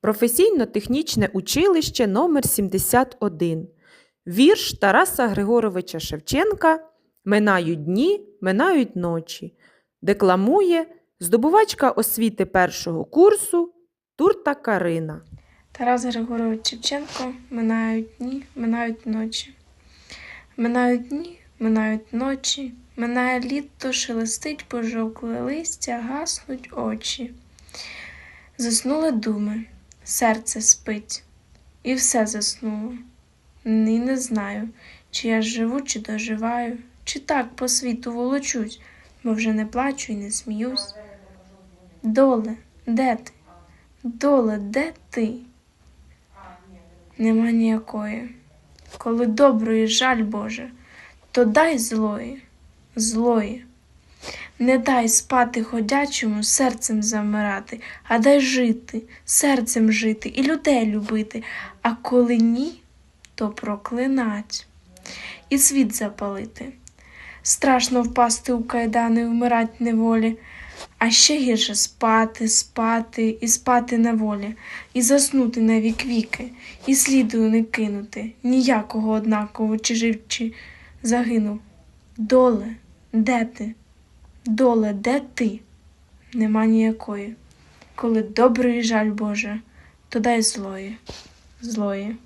Професійно-технічне училище номер 71 Вірш Тараса Григоровича Шевченка Минають дні, минають ночі. Декламує здобувачка освіти першого курсу Турта Карина. Тарас Григорович Шевченко минають дні, минають ночі. Минають дні, минають ночі, минає літо, шелестить пожовкле листя, гаснуть очі. Заснули думи, серце спить, і все заснуло. Ні не знаю, чи я живу, чи доживаю, чи так по світу волочусь, бо вже не плачу і не сміюсь. Доле, де ти? Доле, де ти? Нема ніякої. Коли доброї жаль Боже, то дай злої, злої. Не дай спати ходячому, серцем замирати, а дай жити, серцем жити і людей любити, а коли ні, то проклинать і світ запалити. Страшно впасти у кайдани вмирать неволі, а ще гірше спати, спати і спати на волі, і заснути на вік віки, і сліду не кинути, ніякого однаково, чи жив, чи загинув. Доле, де ти? Доле, де ти? Нема ніякої. Коли доброї жаль Боже, то дай злої, злої.